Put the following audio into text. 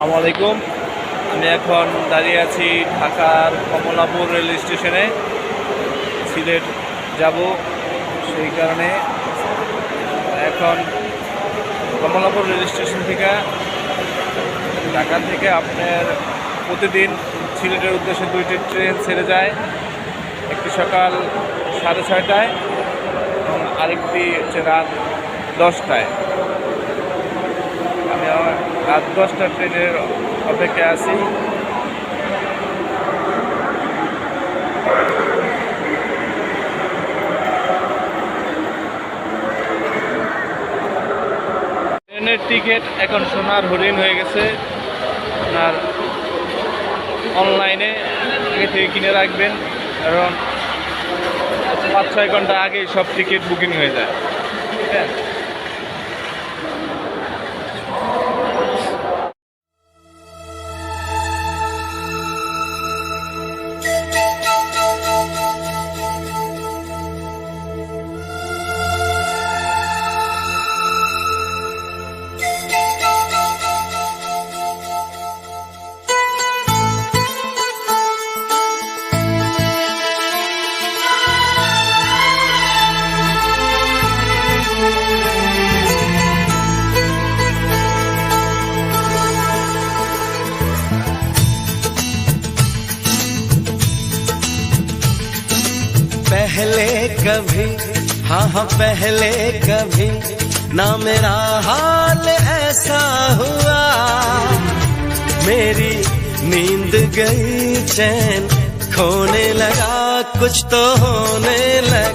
আসসালামু আলাইকুম আমি এখন দাঁড়িয়ে আছি ঢাকার কমলাপুর রেল স্টেশনে। সিলেট যাব সেই কারণে। এখন কমলাপুর রেল স্টেশন থেকে ঢাকা থেকে আপনার প্রতিদিন সিলেটের উদ্দেশ্যে দুইটি ট্রেন ছেড়ে যায়। একটি সকাল সাড়ে ছয়টায় এবং আরেকটি হচ্ছে রাত দশটায়। আমি আমার রাত দশটা ট্রেনের অপেক্ষায় আছি। ট্রেনের টিকিট এখন সোনার হরিণ হয়ে গেছে। আপনার অনলাইনে আগে থেকে কিনে রাখবেন, কারণ পাঁচ ছয় ঘণ্টা আগেই সব টিকিট বুকিং হয়ে যায়। ঠিক আছে पहले कभी हाँ हाँ पहले कभी ना मेरा हाल ऐसा हुआ। मेरी नींद गई चैन, खोने लगा, कुछ तो होने लगा।